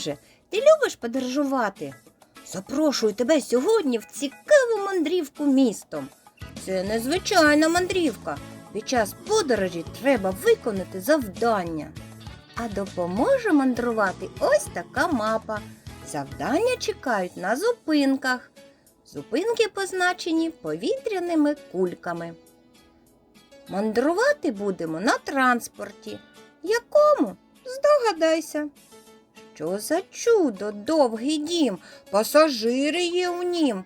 друже, ти любиш подорожувати? Запрошую тебе сьогодні в цікаву мандрівку містом. Це незвичайна мандрівка. Під час подорожі треба виконати завдання. А допоможе мандрувати ось така мапа. Завдання чекають на зупинках. Зупинки позначені повітряними кульками. Мандрувати будемо на транспорті. Якому? Здогадайся. Що за чудо, довгий дім, пасажири є у нім.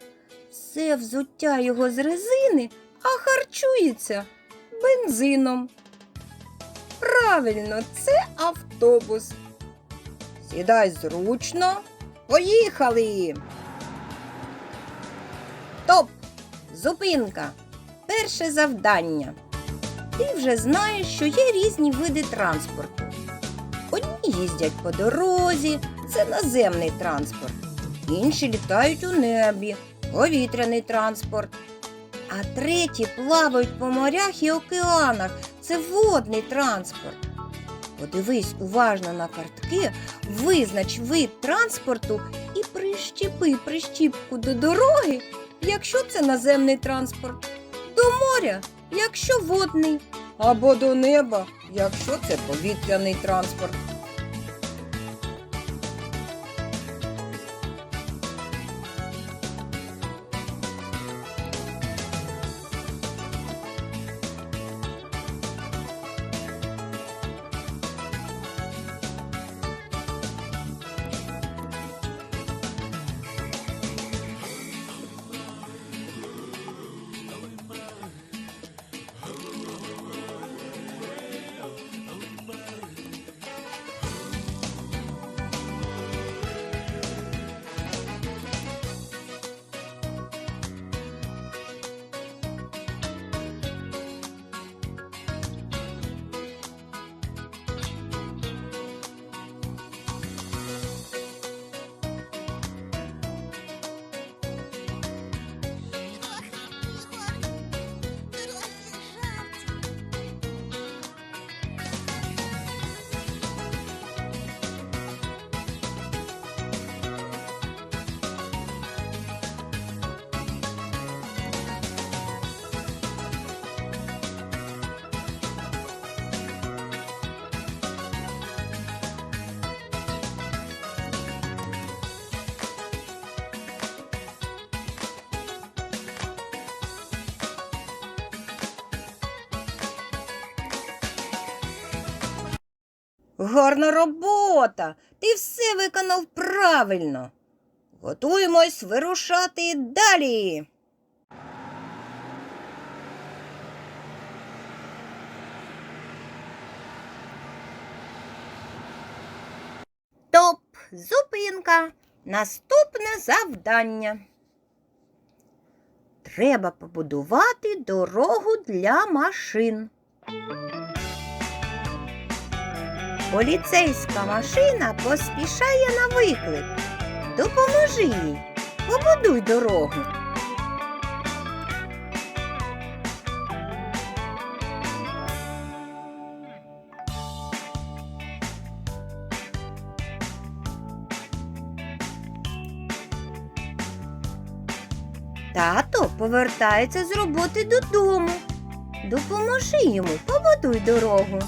Все взуття його з резини, а харчується бензином. Правильно, це автобус. Сідай зручно. Поїхали. Топ! Зупинка. Перше завдання. Ти вже знаєш, що є різні види транспорту. Їздять по дорозі, це наземний транспорт. Інші літають у небі, повітряний транспорт. А треті плавають по морях і океанах. Це водний транспорт. Подивись уважно на картки, визнач вид транспорту і прищепи прищіпку до дороги, якщо це наземний транспорт, до моря, якщо водний, або до неба, якщо це повітряний транспорт. Гарна робота! Ти все виконав правильно. Готуємось вирушати далі. Топ, зупинка. Наступне завдання. Треба побудувати дорогу для машин. Поліцейська машина поспішає на виклик. Допоможи їй, побудуй дорогу. Тато повертається з роботи додому. Допоможи йому, побудуй дорогу.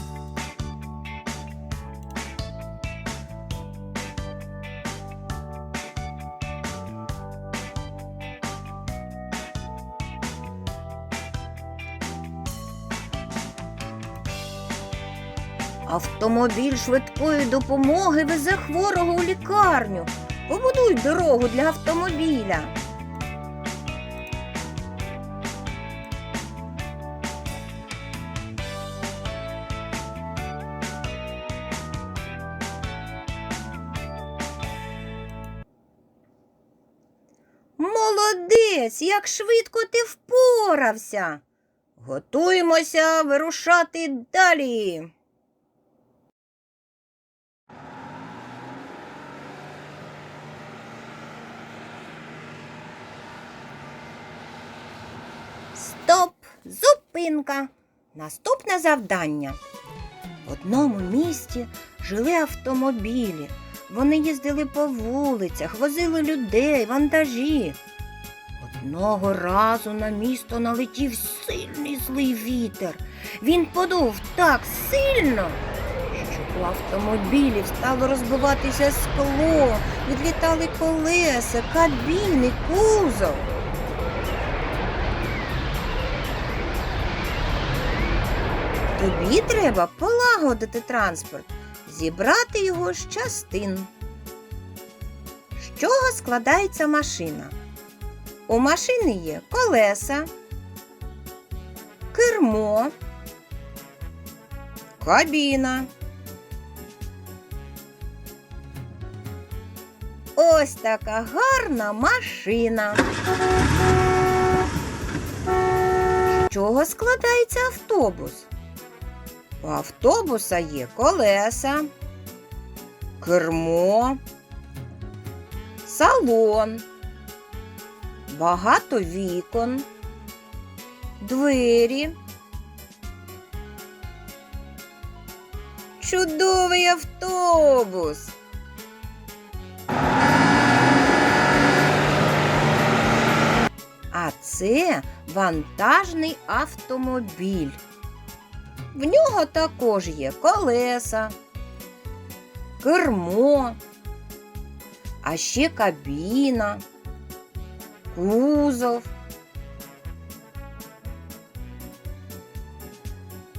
Автомобіль швидкої допомоги везе хворого у лікарню. Побудуй дорогу для автомобіля. Молодець, як швидко ти впорався. Готуємося вирушати далі. Стоп! Зупинка! Наступне завдання. В одному місті жили автомобілі. Вони їздили по вулицях, возили людей, вантажі. Одного разу на місто налетів сильний злий вітер. Він подув так сильно, що у автомобілів стало розбиватися скло, відлітали колеса, кабіни, кузов. Тобі треба полагодити транспорт, зібрати його з частин. З чого складається машина? У машини є колеса, кермо, кабіна. Ось така гарна машина. З чого складається автобус? У автобуса є колеса, кермо, салон, багато вікон, двері. Чудовий автобус. А це вантажний автомобіль. В нього також є колеса, кермо, а ще кабіна, кузов.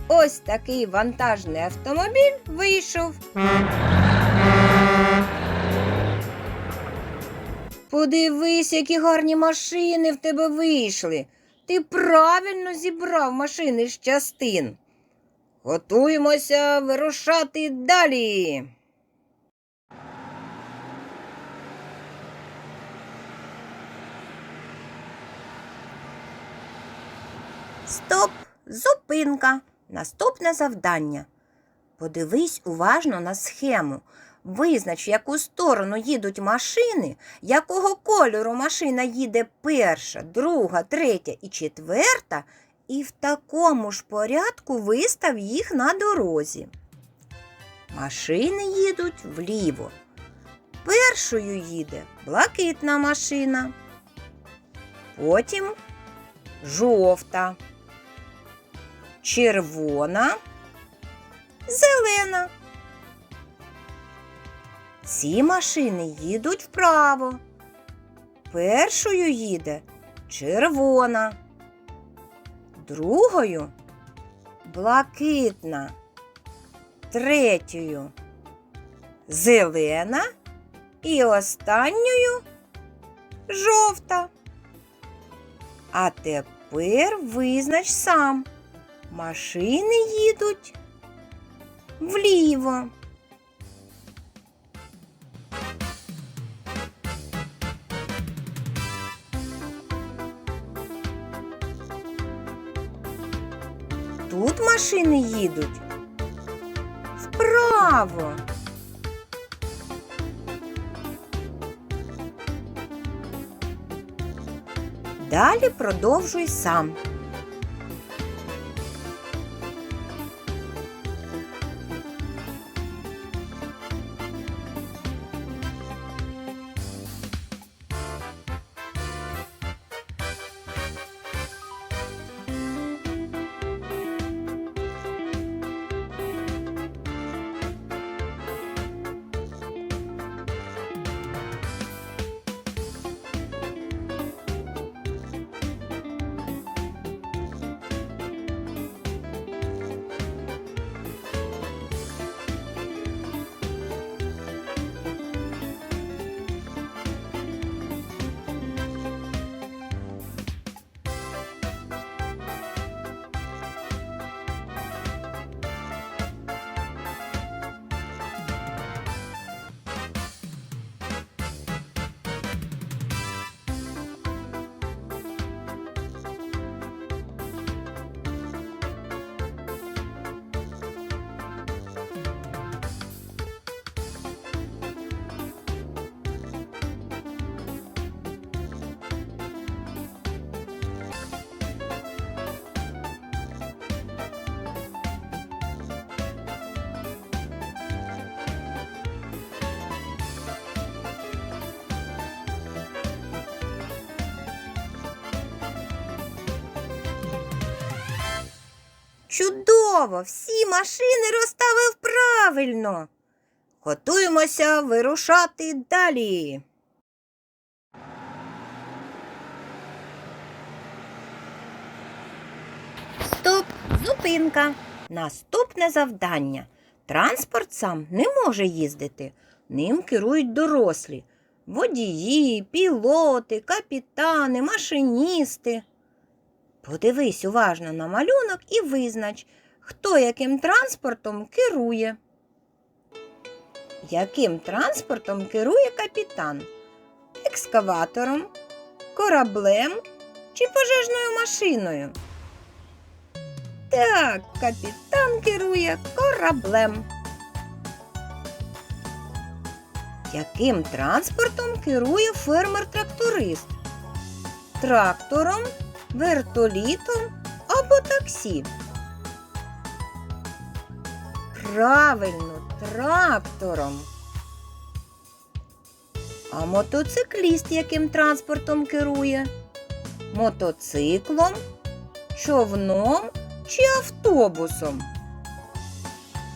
Ось такий вантажний автомобіль вийшов. Подивись, які гарні машини в тебе вийшли. Ти правильно зібрав машини з частин. Готуємося вирушати далі. Стоп! Зупинка. Наступне завдання. Подивись уважно на схему. Визнач, в яку сторону їдуть машини, якого кольору машина їде перша, друга, третя і четверта, і в такому ж порядку вистав їх на дорозі. Машини їдуть вліво. Першою їде блакитна машина, потім жовта, червона, зелена. Ці машини їдуть вправо. Першою їде червона, другою блакитна, третьою зелена і останньою жовта. А тепер визнач сам. Машини їдуть вліво. Машини їдуть вправо. Далі продовжуй сам. Чудово! Всі машини розставив правильно. Готуємося вирушати далі. Стоп, зупинка. Наступне завдання. Транспорт сам не може їздити. Ним керують дорослі. Водії, пілоти, капітани, машиністи. Подивись уважно на малюнок і визнач, хто яким транспортом керує. Яким транспортом керує капітан? Екскаватором, кораблем чи пожежною машиною? Так, капітан керує кораблем. Яким транспортом керує фермер-тракторист? Трактором, вертолітом або таксі? Правильно, трактором. А мотоцикліст яким транспортом керує? Мотоциклом, човном чи автобусом?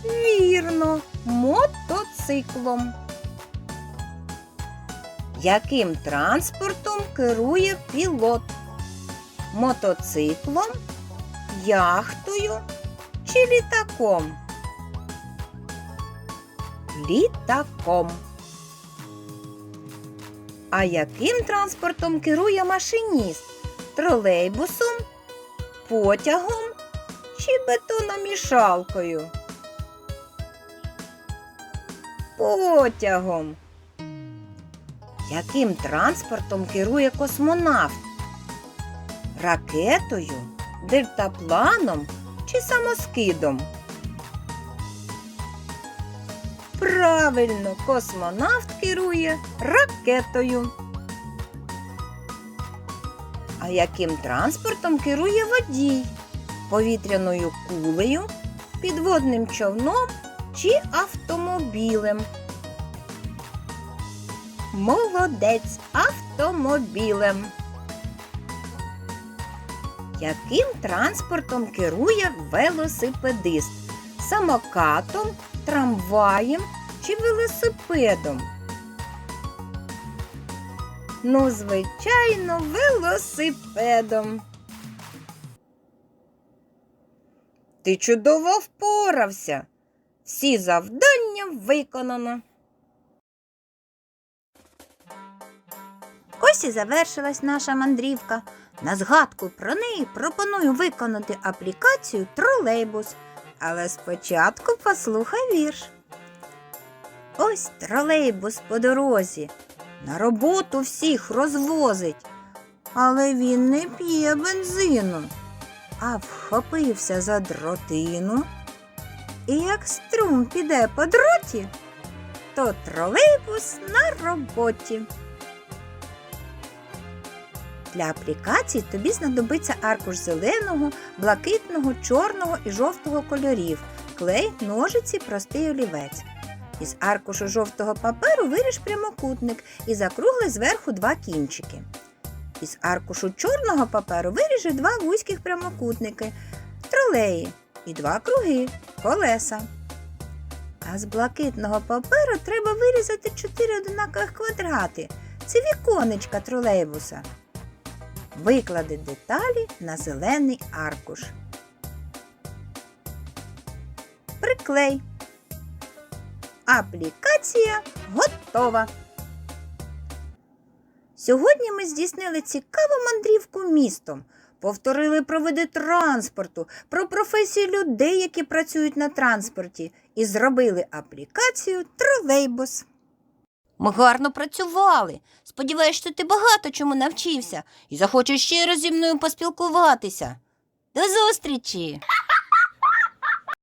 Вірно, мотоциклом. Яким транспортом керує пілот? Мотоциклом, яхтою чи літаком? Літаком. А яким транспортом керує машиніст? Тролейбусом, потягом чи бетономішалкою? Потягом. Яким транспортом керує космонавт? Ракетою, дельтапланом чи самоскидом? Правильно, космонавт керує ракетою. А яким транспортом керує водій? Повітряною кулею, підводним човном чи автомобілем? Молодець автомобілем. Яким транспортом керує велосипедист? Самокатом, трамваєм чи велосипедом? Ну, звичайно, велосипедом. Ти чудово впорався. Всі завдання виконано. Ось і завершилась наша мандрівка. На згадку про неї пропоную виконати аплікацію тролейбус. Але спочатку послухай вірш. Ось тролейбус по дорозі. На роботу всіх розвозить. Але він не п'є бензину, а вхопився за дротину. І як струм піде по дроті, то тролейбус на роботі. Для аплікації тобі знадобиться аркуш зеленого, блакитного, чорного і жовтого кольорів, клей, ножиці, простий олівець. Із аркушу жовтого паперу виріж прямокутник і закругли зверху два кінчики. Із аркушу чорного паперу виріжи два вузьких прямокутники, тролеї і два круги, колеса. А з блакитного паперу треба вирізати чотири однакових квадрати. Це віконечка тролейбуса. Виклади деталі на зелений аркуш. Приклей. Аплікація готова. Сьогодні ми здійснили цікаву мандрівку містом. Повторили про види транспорту, про професії людей, які працюють на транспорті, і зробили аплікацію тролейбус. Ми гарно працювали. Сподіваюсь, що ти багато чому навчився і захочеш ще раз зі мною поспілкуватися. До зустрічі!